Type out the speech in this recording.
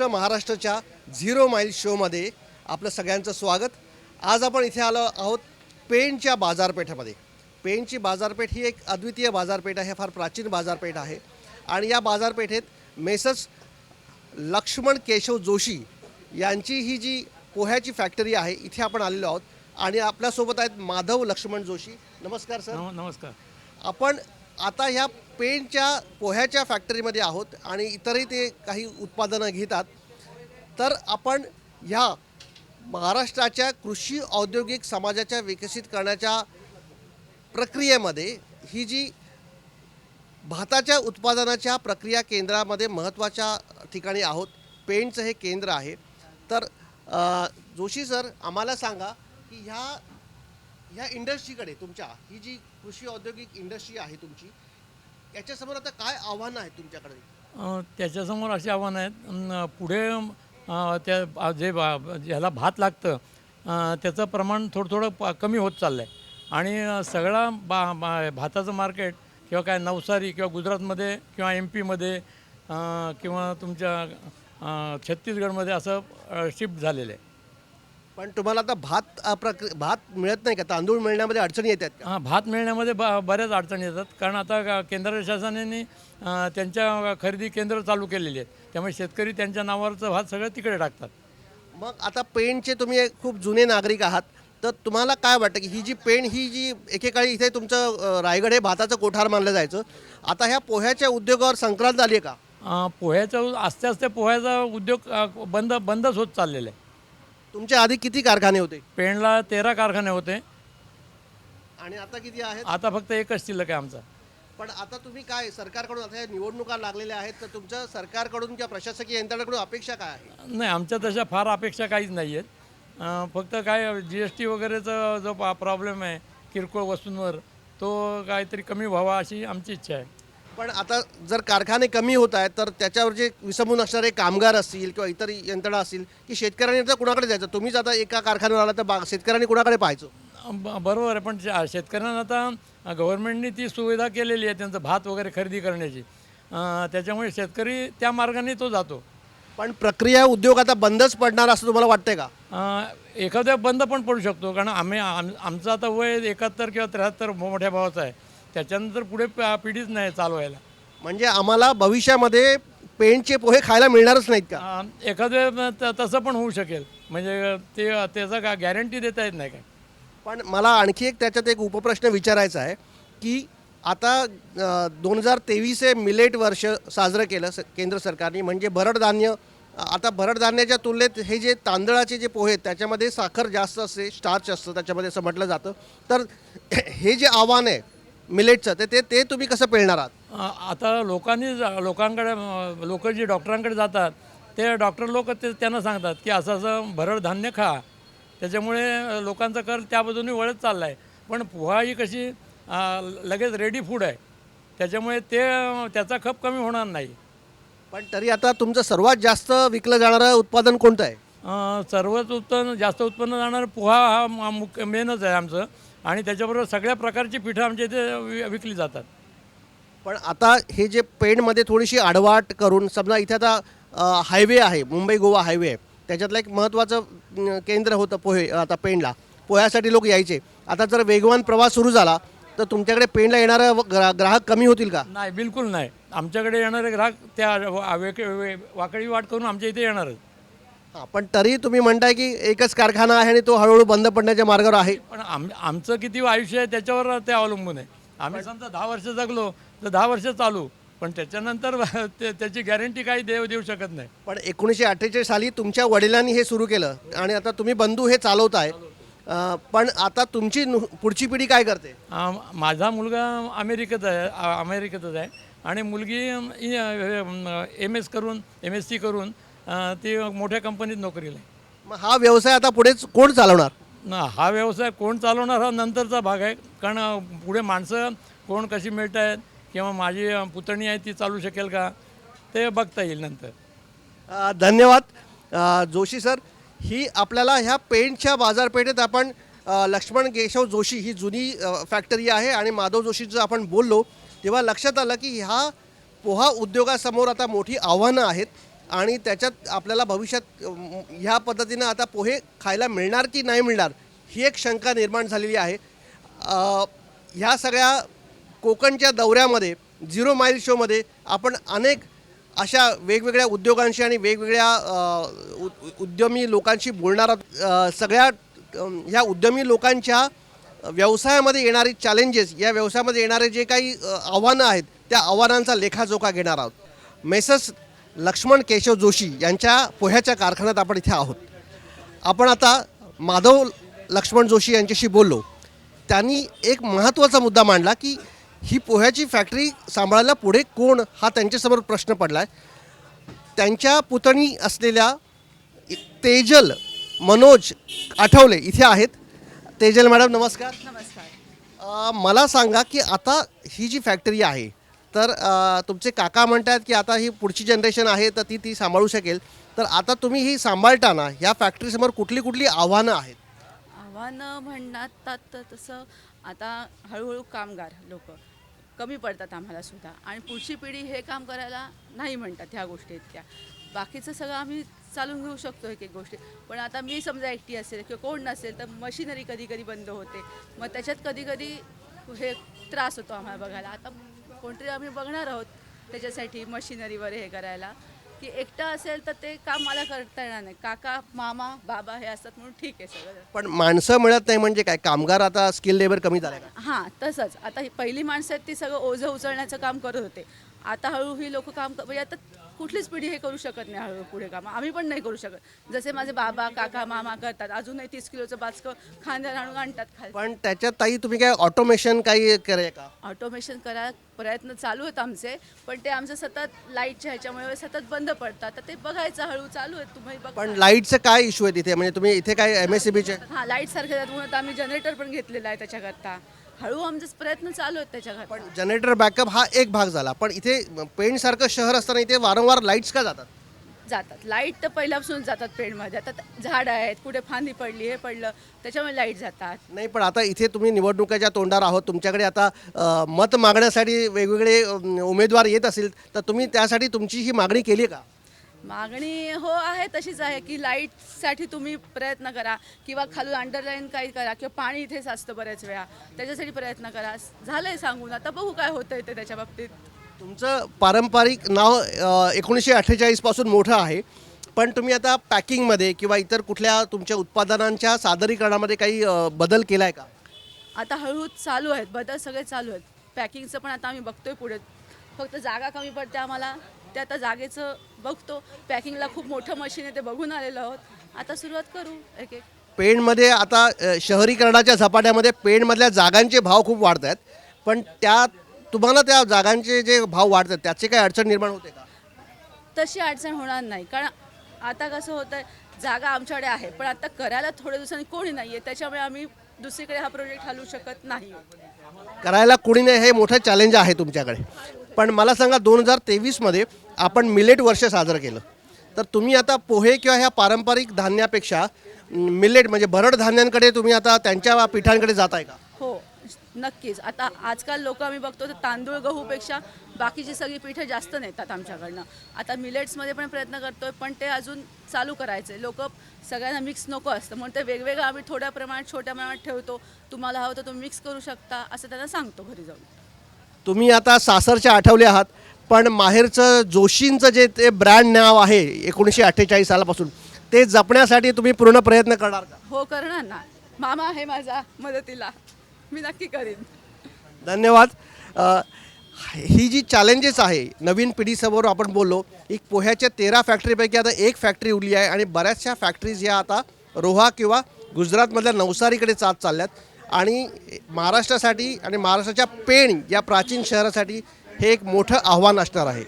श्रेष्ठ महाराष्ट्राच्या zero mile शोमध्ये आपलं सगळ्यांचं स्वागत. आज आपण इथे आलो आहोत पेणच्या बाजारपेठेमध्ये. पेणची बाजारपेठ ही एक अद्वितीय बाजारपेठ आहे फार प्राचीन बाजारपेठ आहे. आणि या बाजारपेठेत मेसस लक्ष्मण केशव जोशी यांची ही जी पोह्याची फॅक्टरी आहे इथे आपण आलेलो आहोत. आणि आपल्यासोबत आहेत माधव लक्ष्मण जोशी. नमस्कार सर. नम नमस्कार. आपण आता ह्या पेंटच्या पोह्याच्या फॅक्टरीमध्ये आहोत आणि इतरही ते काही उत्पादनं घेतात. तर आपण ह्या महाराष्ट्राच्या कृषी औद्योगिक समाजाच्या विकसित करण्याच्या प्रक्रियेमध्ये ही जी भाताच्या उत्पादनाच्या प्रक्रिया केंद्रामध्ये महत्त्वाच्या ठिकाणी आहोत पेंटचं हे केंद्र आहे. तर जोशी सर आम्हाला सांगा की ह्या ह्या इंडस्ट्रीकडे तुमच्या ही जी कृषी औद्योगिक इंडस्ट्री आहे तुमची. याच्यासमोर आता काय आव्हानं आहेत तुमच्याकडे? त्याच्यासमोर अशी आव्हानं आहेत. पुढे त्या जे बा- ज्याला भात लागतं त्याचं प्रमाण थोडं थोडं प- कमी होत चाललं आहे आणि सगळा बा बा- भाताचं मार्केट किंवा काय नवसारी किंवा गुजरातमध्ये किंवा एम पीमध्ये किंवा तुमच्या छत्तीसगडमध्ये असं शिफ्ट झालेलं आहे. पण तुम्हाला आता भात अ, प्रक्रि भात मिळत नाही का? तांदूळ मिळण्यामध्ये अडचणी येतात का? हा, भात मिळण्यामध्ये ब बऱ्याच अडचणी येतात. कारण आता केंद्र शासनाने अ, त्यांच्या खरेदी केंद्र चालू केलेली आहेत. त्यामुळे शेतकरी त्यांच्या नावावरचं भात सगळं तिकडे टाकतात. मग आता पेणचे तुम्ही एक खूप जुने नागरिक आहात. तर तुम्हाला काय वाटतं की ही जी पेण ही जी एकेकाळी इथे तुमचं अ, रायगड हे भाताचं कोठार मानलं जायचं. आता ह्या पोह्याच्या उद्योगावर संक्रांत आली आहे का? अ, पोह्याचा आस्ते आस्ते पोह्याचा उद्योग अ, बंद बंदच होत चाललेला आहे. तुमच्या आधी किती कारखाने होते? पेणला तेरा कारखाने होते. आणि आता किती आहेत? आता फक्त एकच शिल्लक आहे आमचा. पण आता तुम्ही काय सरकारकडून आता या निवडणुका लागलेल्या आहेत तर तुमच्या सरकारकडून किंवा प्रशासकीय यंत्रणेकडून अपेक्षा काय आहे? नाही आमच्या तशा फार अपेक्षा काहीच नाही आहेत. फक्त काय जी एस टी वगैरेचा जो प्रॉब्लेम आहे किरकोळ वस्तूंवर तो काहीतरी कमी व्हावा अशी आमची इच्छा आहे. पण आता जर कारखाने कमी होत आहेत तर त्याच्यावर जे विसंबून असणारे कामगार असतील किंवा इतर यंत्रणा असतील की शेतकऱ्यांनी आता कुणाकडे जायचं? तुम्हीच आता एका कारखान्यावर आला तर बा शेतकऱ्यांनी कुणाकडे पाहायचं? ब- बरोबर आहे पण शे- शेतकऱ्यांना आता गव्हर्नमेंटने ती सुविधा केलेली आहे त्यांचं भात वगैरे खरेदी करण्याची. अं, त्याच्यामुळे शेतकरी त्या मार्गाने तो जातो. पण प्रक्रिया उद्योग आता बंदच पडणार असं तुम्हाला वाटतंय का? अं, एखाद्या बंद पण पडू शकतो कारण आम्ही आम आमचं आता वय एकाहत्तर किंवा त्र्याहत्तर मोठ्या भावाचं आहे. त्याच्यानंतर पुढे प- पिढीच नाही चालवायला म्हणजे आम्हाला भविष्यामध्ये पेंटचे पोहे खायला मिळणारच नाहीत का? अं, एखाद्या त- तसं पण होऊ शकेल. म्हणजे ते त्याचा का गॅरंटी देता येत नाही काय? पण मला आणखी एक त्याच्यात एक उपप्रश्न विचारायचा आहे की आता दोन हजार तेवीस हे मिलेट वर्ष साजरं केलं स केंद्र सरकारने म्हणजे भरडधान्य आता भरडधान्याच्या तुलनेत हे जे तांदळाचे जे पोहे आहेत त्याच्यामध्ये साखर जास्त असते स्टार्च असतं त्याच्यामध्ये असं म्हटलं जातं. तर हे जे आव्हान आहे मिलेटचं ते ते ते तुम्ही कसं पेलणार आहात? आता लोकांनी जा- लोकांकडे लोक जे डॉक्टरांकडे जातात ते डॉक्टर लोक ते त्यांना सांगतात की असं असं भरड धान्य खा. त्याच्यामुळे अ, लोकांचा कल त्या बाजूने वळत चालला आहे पण पोहा ही कशी लगेच रेडी फूड आहे. त्याच्यामुळे ते त्याचा खप कमी होणार नाही. पण तरी आता तुमचं सर्वात जास्त विकलं जाणारं उत्पादन कोणतं आहे? अ, सर्वच उत्पन्न जास्त उत्पन्न जाणार पोहा हा मुख्य मेनच आहे आमचं. आणि त्याच्याबरोबर सगळ्या प्रकारची पिठं आमच्या इथे विकली जातात. पण आता हे जे पेणमध्ये थोडीशी आडवाट करून समजा इथे आता हायवे आहे मुंबई गोवा हायवे आहे त्याच्यातलं एक महत्त्वाचं केंद्र होतं पोहे आता पेणला. पोह्यासाठी लोक यायचे. आता जर वेगवान प्रवास सुरू झाला तर तुमच्याकडे पेणला येणारा ग्रा ग्राहक कमी होतील का? नाही बिलकुल नाही. आमच्याकडे येणारे ग्राहक त्या वा- वेक- वे- वाकडी वाट करून आमच्या इथे येणारच. हां पण तरी तुम्ही म्हणताय की एकच कारखाना आहे आणि तो हळूहळू बंद पडण्याच्या मार्गावर आहे. पण आम आमचं किती आयुष्य आहे त्याच्यावर ते अवलंबून आहे. आम्ही समजा दहा वर्ष जगलो तर दहा वर्ष चालू पण त्याच्यानंतर ते- त्याची गॅरंटी काही देव देऊ शकत नाही. पण एकोणीसशे अठ्ठेचाळीस साली तुमच्या वडिलांनी हे सुरू केलं आणि आता तुम्ही बंधू हे चालवताय. अं, पण आता तुमची नु- पुढची पिढी काय करते? माझा मुलगा अमेरिकेत आहे आ- अमेरिकेतच आहे. आणि मुलगी एम एस करून एम एस सी करून अ, ती मोठ्या कंपनीत नोकरीला आहे. मग हा व्यवसाय आता पुढेच कोण चालवणार? ना हा व्यवसाय कोण चालवणार हा नंतरचा भाग आहे. कारण अ, पुढे माणसं कोण कशी मिळत आहेत किंवा माझी अ, पुतणी आहे ती चालू शकेल का? ते बघता येईल नंतर. अ, धन्यवाद. अ, जोशी सर ही आपल्याला ह्या पेंटच्या बाजारपेठेत आपण अ, लक्ष्मण केशव जोशी ही जुनी अ, फॅक्टरी आहे आणि माधव जोशीचं आपण बोललो तेव्हा लक्षात आलं की ह्या पोहा उद्योगासमोर आता मोठी आव्हानं आहेत. आणि त्याच्यात आपल्याला भविष्यात ह्या पद्धतीनं आता पोहे खायला मिळणार की नाही मिळणार ही एक शंका निर्माण झालेली आहे ह्या सगळ्या कोकणच्या दौऱ्यामध्ये झिरो माईल शोमध्ये आपण अनेक अशा वेगवेगळ्या उद्योगांशी आणि वेगवेगळ्या उद्यमी लोकांशी बोलणार आहोत. सगळ्या ह्या उद्यमी लोकांच्या व्यवसायामध्ये येणारी चॅलेंजेस या व्यवसायामध्ये येणारे जे काही आव्हानं आहेत त्या आव्हानांचा लेखाजोखा घेणार आहोत मेसस लक्ष्मण केशव जोशी यांच्या पोह्याच्या कारखान्यात आपण इथे आहोत. आपण आता माधव लक्ष्मण जोशी यांच्याशी बोललो. त्यांनी एक महत्त्वाचा मुद्दा मांडला की ही पोह्याची फॅक्टरी सांभाळायला पुढे कोण? हा त्यांच्यासमोर प्रश्न पडला आहे त्यांच्या पुतणी असलेल्या तेजल मनोज आठवले इथे आहेत. तेजल मॅडम नमस्कार. नमस्कार. मला सांगा की आता ही जी फॅक्टरी आहे तर तुमचे काका म्हणतात की आता ही पुढची जनरेशन आहे तर ती ती सांभाळू शकेल. तर आता तुम्ही ही सांभाळताना ह्या फॅक्टरीसमोर कुठली कुठली आव्हानं आहेत? आव्हानं म्हणतात तर तसं आता हळूहळू कामगार लोक कमी पडतात आम्हाला सुद्धा. आणि पुढची पिढी हे काम करायला नाही म्हणतात ह्या गोष्टी इतक्या. बाकीचं सगळं आम्ही चालून घेऊ शकतो एक एक गोष्टी. पण आता मी समजा एकटी असेल किंवा कोण नसेल तर मशिनरी कधी कधी बंद होते. मग त्याच्यात कधी कधी हे त्रास होतो आम्हाला बघायला. आता कोणतरी आम्ही बघणार आहोत त्याच्यासाठी मशिनरीवर हे करायला. की एकटा असेल तर ते काम मला करता येणार नाही. काका मामा बाबा हे असतात म्हणून ठीक आहे सगळं. पण माणसं मिळत नाही म्हणजे काय? कामगार आता स्किल लेबर कमी झाले का? हां तसंच. आता ही पहिली माणसं आहेत ती सगळं ओझं उचलण्याचं काम करत होते. आता हळूहळू ही लोक काम क- म्हणजे आता कुठलीच पिढी हे करू शकत नाही हळूहळू पुढे काम. आम्ही पण नाही करू शकत. जसे माझे बाबा काका मामा करतात अजूनही तीस किलोचं बाचकं खांद्याला आणून आणतात खाली. पण त्याच्यात ताई तुम्ही काय ऑटोमेशन काही करे का? ऑटोमेशन करायला प्रयत्न चालू आहेत आमचे पण ते आमचं सतत लाईटच्या ह्याच्यामुळे सतत बंद पडतात. तर ते बघायचं हळू चालू आहेत. तुम्ही बघ पण लाईटचं काय इश्यू आहे तिथे म्हणजे तुम्ही इथे काय एम एस सी बीचे हां लाइट सारखे त्यामुळे आता आम्ही जनरेटर पण घेतलेला आहे त्याच्याकरता. हळू आमचे प्रयत्न चालू आहेत त्याच्याकरता पण जनरेटर बॅकअप हा एक भाग झाला. पण इथे पेणसारखं शहर असताना इथे वारंवार लाईट्स का जातात? जातात. लाइट तर पहिल्यापासून जातात पेडमध्ये आता झाड आहेत कुठे फांदी पडली हे पडलं त्याच्यामुळे लाइट जातात. नाही पण आता इथे तुम्ही निवडणुकीच्या तोंडावर आहोत. तुमच्याकडे आता अ, मत मागण्यासाठी वेगवेगळे अ, उमेदवार येत असतील तर तुम्ही त्यासाठी तुमची ही मागणी केली का? मागणी हो आहे तशीच आहे की लाईटसाठी तुम्ही प्रयत्न करा किंवा खालून अंडरलाईन काही करा किंवा पाणी इथेच असतं बऱ्याच वेळा. त्याच्यासाठी प्रयत्न करा. झालंय सांगून. आता बघू काय होतंय ते त्याच्या बाबतीत. तुमचं पारंपरिक नाव एकोणीसशे अठ्ठेचाळीसपासून मोठं आहे. पण तुम्ही आता पॅकिंगमध्ये किंवा इतर कुठल्या तुमच्या उत्पादनांच्या सादरीकरणामध्ये काही बदल केला आहे का? आता हळूहळू चालू आहेत. बदल सगळे चालू आहेत. पॅकिंगचं पण आता आम्ही बघतोय पुढे. फक्त जागा कमी पडते आम्हाला. ते आता जागेचं बघतो. पॅकिंगला खूप मोठं मशीन आहे ते बघून आलेलो आहोत. आता सुरुवात करू. एक एक. पेणमध्ये आता अ, शहरीकरणाच्या झपाट्यामध्ये पेणमधल्या जागांचे भाव खूप वाढत आहेत पण त्या तुम्हाला त्या जागांचे जे भाव वाढतात त्याचे काही अडचण निर्माण होते का? तशी अडचण होणार नाही. कारण आता कसं होतं आहे जागा आमच्याकडे आहे पण आता करायला थोड्या दिवसांनी कोणी नाही आहे त्याच्यामुळे आम्ही दुसरीकडे हा प्रोजेक्ट हलवू शकत नाही करायला कुणी नाही हे मोठं चॅलेंज आहे तुमच्याकडे. पण मला सांगा दोन हजार तेवीसमध्ये आपण मिलेट वर्ष साजरं केलं. तर तुम्ही आता पोहे किंवा ह्या पारंपरिक धान्यापेक्षा मिलेट म्हणजे भरड धान्यांकडे तुम्ही आता त्यांच्या पिठांकडे जात आहे का? हो नक्कीच. आता आजकाल लोक आम्ही बघतो तर तांदूळ गहूपेक्षा बाकीची सगळी पिठं जास्त नेतात आमच्याकडनं. आता मिलेट्समध्ये पण प्रयत्न करतोय पण ते अजून चालू करायचे लोक सगळ्यांना मिक्स नको असतं. म्हणून ते वेगवेगळं आम्ही थोड्या प्रमाणात छोट्या प्रमाणात ठेवतो. तुम्हाला हवं तर तुम्ही मिक्स करू शकता असं त्यांना सांगतो घरी जाऊन. तुम्ही आता सासरचे आठवले आहात पण माहेरचं जोशींचं जे ते ब्रँड नाव आहे एकोणीसशे अठ्ठेचाळीस सालापासून ते जपण्यासाठी तुम्ही पूर्ण प्रयत्न करणार का? हो करणार ना. मामा आहे माझा मदतीला. मी नक्की करीन. धन्यवाद. अ, ही जी चॅलेंजेस आहे नवीन पिढीसमोर आपण बोललो एक पोह्याच्या तेरा फॅक्टरीपैकी आता एक फॅक्टरी उरली आहे आणि बऱ्याचशा फॅक्टरीज या आता रोहा किंवा गुजरातमधल्या नवसारीकडे चालत चालल्यात. आणि महाराष्ट्रासाठी आणि महाराष्ट्राच्या पेण या प्राचीन शहरासाठी हे एक मोठं आव्हान असणार आहे.